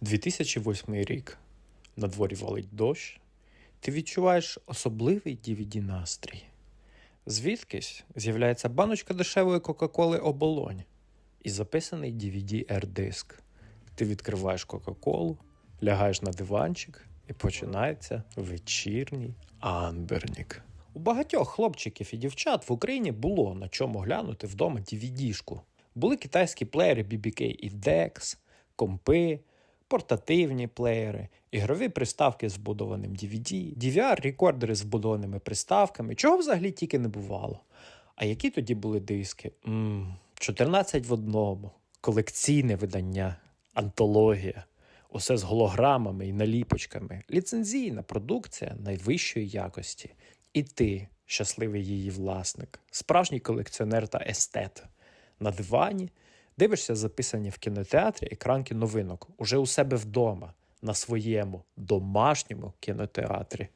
2008 рік. На дворі валить дощ. Ти відчуваєш особливий dvd настрій. Звідкись з'являється баночка дешевої Кока-Коли оболонь і записаний DVD-R-диск. Ти відкриваєш Кока-Колу, лягаєш на диванчик і починається вечірній Анбернік. У багатьох хлопчиків і дівчат в Україні було на чому глянути вдома DVD-шку. Були китайські плеєри BBK і DeX, компи, портативні плеєри, ігрові приставки з вбудованим DVD, DVR-рекордери з вбудованими приставками, чого взагалі тільки не бувало. А які тоді були диски? м 14 в одному, колекційне видання, антологія. Усе з голограмами і наліпочками, ліцензійна продукція найвищої якості. І ти, щасливий її власник, справжній колекціонер та естет. На дивані дивишся записані в кінотеатрі екранки новинок уже у себе вдома, на своєму домашньому кінотеатрі.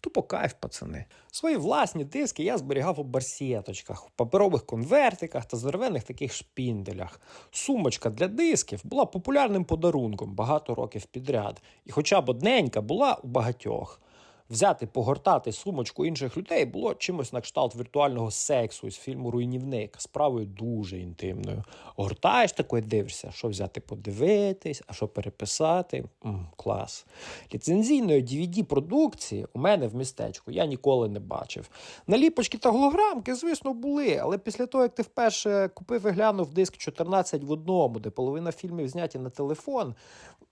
Тупо кайф, пацани. Свої власні диски я зберігав у барсеточках, в паперових конвертиках та здоровенних таких шпінделях. Сумочка для дисків була популярним подарунком багато років підряд, і хоча б одненька була у багатьох. Взяти, погортати сумочку інших людей було чимось на кшталт віртуального сексу із фільму Руйнівник, справою дуже інтимною. Гортаєш такою, дивишся, що взяти подивитись, а що переписати. М, клас. Ліцензійної DVD-продукції у мене в містечку я ніколи не бачив. Наліпочки та голограмки, звісно, були, але після того, як ти вперше купив і глянув диск 14 в одному, де половина фільмів зняті на телефон,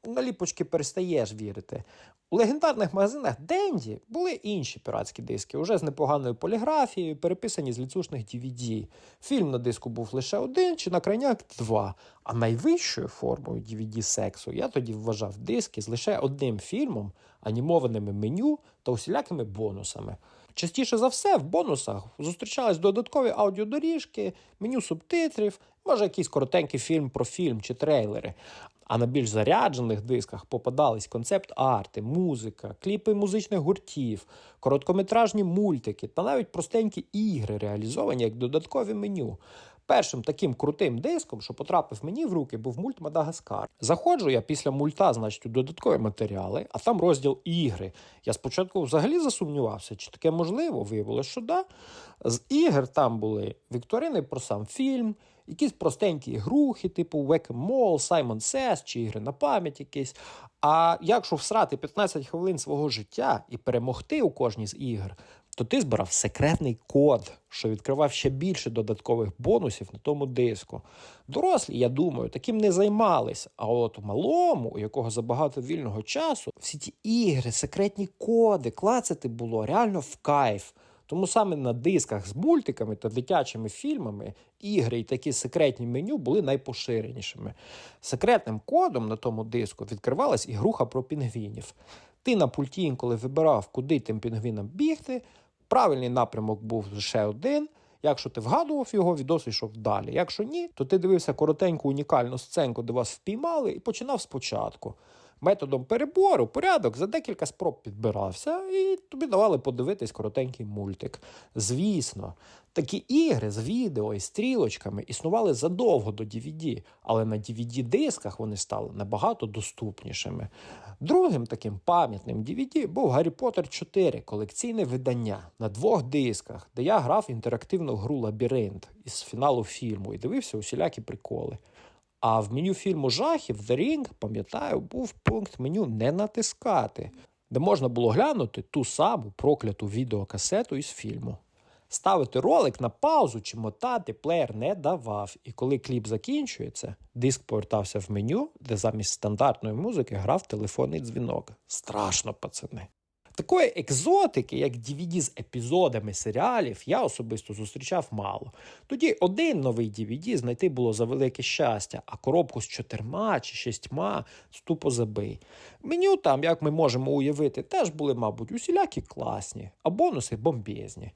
наліпочки перестаєш вірити. У легендарних магазинах Денді були інші піратські диски, уже з непоганою поліграфією, переписані з ліцушних DVD. Фільм на диску був лише один чи на крайняк два. А найвищою формою DVD-сексу я тоді вважав диски з лише одним фільмом, анімованими меню та усілякими бонусами. Частіше за все, в бонусах зустрічались додаткові аудіодоріжки, меню субтитрів, може якийсь коротенький фільм про фільм чи трейлери. А на більш заряджених дисках попадались концепт-арти, музика, кліпи музичних гуртів, короткометражні мультики та навіть простенькі ігри, реалізовані як додаткові меню. Першим таким крутим диском, що потрапив мені в руки, був мульт Мадагаскар. Заходжу я після мульта, значить, у додаткові матеріали, а там розділ ігри. Я спочатку взагалі засумнівався, чи таке можливо. Виявилося, що да. З ігр там були вікторини про сам фільм, якісь простенькі ігрухи, типу Whack-A-Mole, Simon Says, чи ігри на пам'ять якісь. А якщо всрати 15 хвилин свого життя і перемогти у кожній з ігр, то ти збирав секретний код, що відкривав ще більше додаткових бонусів на тому диску. Дорослі, я думаю, таким не займались. А от у малому, у якого забагато вільного часу, всі ті ігри, секретні коди, клацати було реально в кайф. Тому саме на дисках з мультиками та дитячими фільмами ігри і такі секретні меню були найпоширенішими. Секретним кодом на тому диску відкривалась ігруха про пінгвінів. Ти на пульті інколи вибирав, куди тим пінгвінам бігти. Правильний напрямок був лише один. Якщо ти вгадував його, відос йшов далі. Якщо ні, то ти дивився коротеньку унікальну сценку, де вас впіймали, і починав спочатку. Методом перебору порядок за декілька спроб підбирався, і тобі давали подивитись коротенький мультик. Звісно, такі ігри з відео і стрілочками існували задовго до DVD, але на DVD-дисках вони стали набагато доступнішими. Другим таким пам'ятним DVD був Гаррі Поттер 4 колекційне видання на двох дисках, де я грав інтерактивну гру Лабіринт із фіналу фільму і дивився усілякі приколи. А в меню фільму жахів The Ring, пам'ятаю, був пункт меню не натискати, де можна було глянути ту саму прокляту відеокасету із фільму. Ставити ролик на паузу чи мотати плеєр не давав, і коли кліп закінчується, диск повертався в меню, де замість стандартної музики грав телефонний дзвінок. Страшно, пацани. Такої екзотики, як DVD з епізодами серіалів, я особисто зустрічав мало. Тоді один новий DVD знайти було за велике щастя, а коробку з чотирма чи шістьма тупо забий. Меню там, як ми можемо уявити, теж були, мабуть, усілякі класні, а бонуси бомбезні.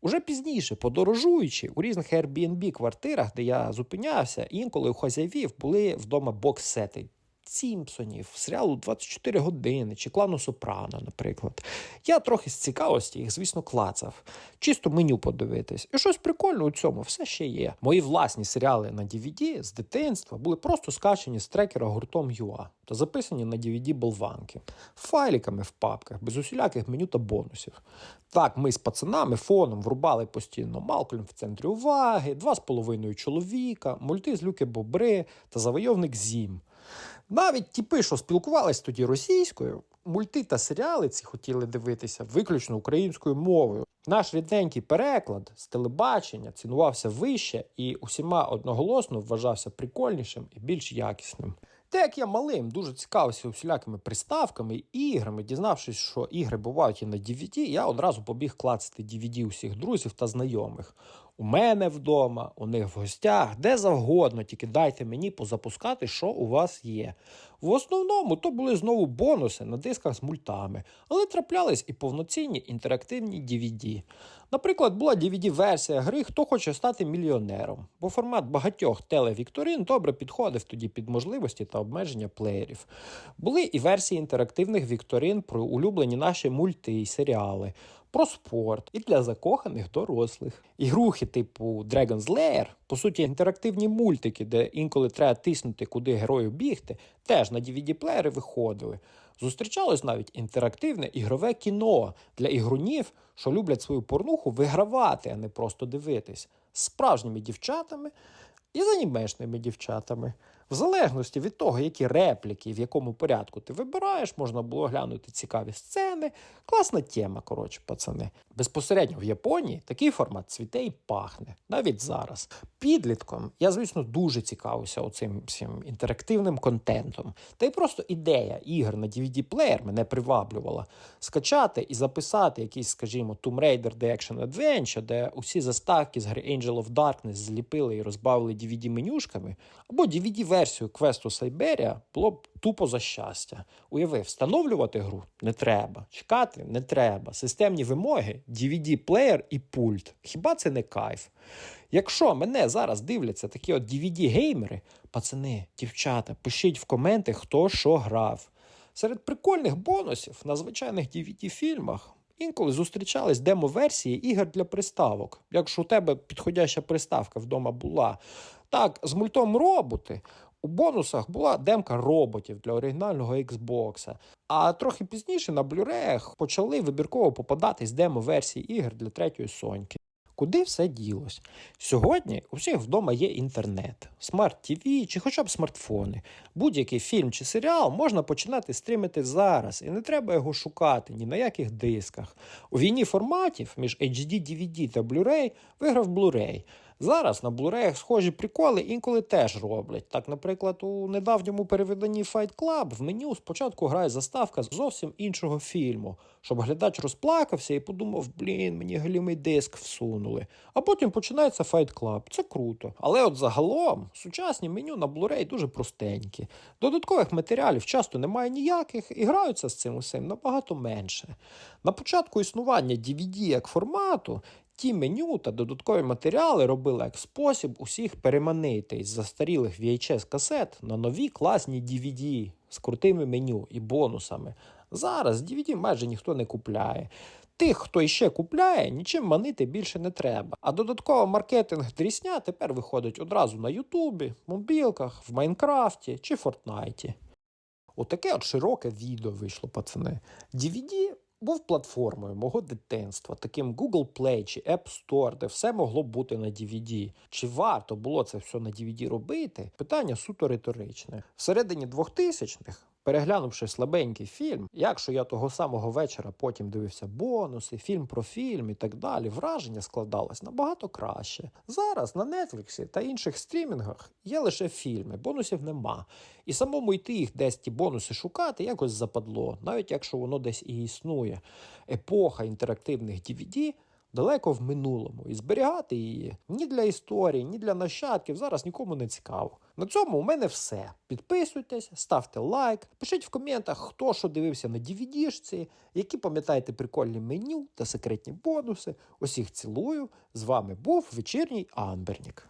Уже пізніше, подорожуючи у різних Airbnb квартирах, де я зупинявся, інколи у хазяїв були вдома боксети Сімпсонів, серіалу 24 години чи клану Сопрано, наприклад. Я трохи з цікавості їх, звісно, клацав. Чисто меню подивитись. І щось прикольне у цьому все ще є. Мої власні серіали на DVD з дитинства були просто скачені з трекера гуртом UA та записані на DVD болванки, файликами в папках, без усіляких меню та бонусів. Так, ми з пацанами фоном врубали постійно Малкольм в центрі уваги, два з половиною чоловіка, мульти з люки Бобри та завойовник Зім. Навіть тіпи, що спілкувались тоді російською, мульти та серіали ці хотіли дивитися виключно українською мовою. Наш рідненький переклад з телебачення цінувався вище і усіма одноголосно вважався прикольнішим і більш якісним. Те, як я малим дуже цікавився усілякими приставками іграми, дізнавшись, що ігри бувають і на DVD, я одразу побіг клацати DVD усіх друзів та знайомих. У мене вдома, у них в гостях, де завгодно, тільки дайте мені позапускати, що у вас є. В основному то були знову бонуси на дисках з мультами, але траплялись і повноцінні інтерактивні DVD. Наприклад, була DVD-версія гри Хто хоче стати мільйонером, бо формат багатьох телевікторин добре підходив тоді під можливості та обмеження плеєрів. Були і версії інтерактивних вікторин про улюблені наші мульти і серіали. Про спорт і для закоханих дорослих. Ігрухи типу Dragon's Lair, по суті, інтерактивні мультики, де інколи треба тиснути, куди герою бігти, теж на DVD-плеєри виходили. Зустрічалось навіть інтерактивне ігрове кіно для ігрунів, що люблять свою порнуху вигравати, а не просто дивитись, з справжніми дівчатами і з анімешними дівчатами. В залежності від того, які репліки в якому порядку ти вибираєш, можна було глянути цікаві сцени. Класна тема, коротше, пацани. Безпосередньо в Японії такий формат цвіте і пахне, навіть зараз. Підлітком я, звісно, дуже цікавився оцим всім інтерактивним контентом. Та й просто ідея ігр на DVD-плеєр мене приваблювала. Скачати і записати якийсь, скажімо, Tomb Raider The Action Adventure, де усі заставки з гри Angel of Darkness зліпили і розбавили DVD-менюшками, або DVD-версію квесту Сайберія було б тупо за щастя. Уяви, встановлювати гру не треба, чекати не треба. Системні вимоги, DVD-плеєр і пульт. Хіба це не кайф? Якщо мене зараз дивляться такі от DVD-геймери, пацани, дівчата, пишіть в коменти, хто що грав. Серед прикольних бонусів на звичайних DVD-фільмах інколи зустрічались демо-версії ігор для приставок. Якщо у тебе підходяща приставка вдома була. Так, з мультом роботи. У бонусах була демка роботів для оригінального Xbox. А трохи пізніше на Blu-ray почали вибірково попадатись демо-версії ігор для третьої соньки. Куди все ділось? Сьогодні у всіх вдома є інтернет, смарт-ТВ чи хоча б смартфони. Будь-який фільм чи серіал можна починати стрімити зараз, і не треба його шукати ні на яких дисках. У війні форматів між HD, DVD та Blu-ray виграв Blu-ray. Зараз на Blu-ray схожі приколи інколи теж роблять. Так, наприклад, у недавньому перевиданні Fight Club в меню спочатку грає заставка зовсім іншого фільму, щоб глядач розплакався і подумав, блін, мені галімий диск всунули. А потім починається Fight Club. Це круто. Але от загалом сучасні меню на Blu-ray дуже простенькі. Додаткових матеріалів часто немає ніяких і граються з цим усім набагато менше. На початку існування DVD як формату Ті меню та додаткові матеріали робили як спосіб усіх переманити із застарілих VHS-касет на нові класні DVD з крутими меню і бонусами. Зараз DVD майже ніхто не купляє. Тих, хто іще купляє, нічим манити більше не треба. А додатково маркетинг дрісня тепер виходить одразу на Ютубі, мобілках, в Майнкрафті чи Фортнайті. Отаке от широке відео вийшло, пацани. DVD був платформою мого дитинства, таким Google Play чи App Store, де все могло бути на DVD. Чи варто було це все на DVD робити? Питання суто риторичне. Всередині 2000-х Переглянувши слабенький фільм, якщо я того самого вечора потім дивився бонуси, фільм про фільм і так далі, враження складалось набагато краще. Зараз на Нетфліксі та інших стрімінгах є лише фільми, бонусів нема. І самому йти їх десь ті бонуси шукати якось западло, навіть якщо воно десь і існує. Епоха інтерактивних DVD далеко в минулому, і зберігати її ні для історії, ні для нащадків зараз нікому не цікаво. На цьому у мене все. Підписуйтесь, ставте лайк, пишіть в коментах, хто що дивився на DVD-шці, які пам'ятаєте прикольні меню та секретні бонуси. Усіх цілую. З вами був вечірній Амбернік.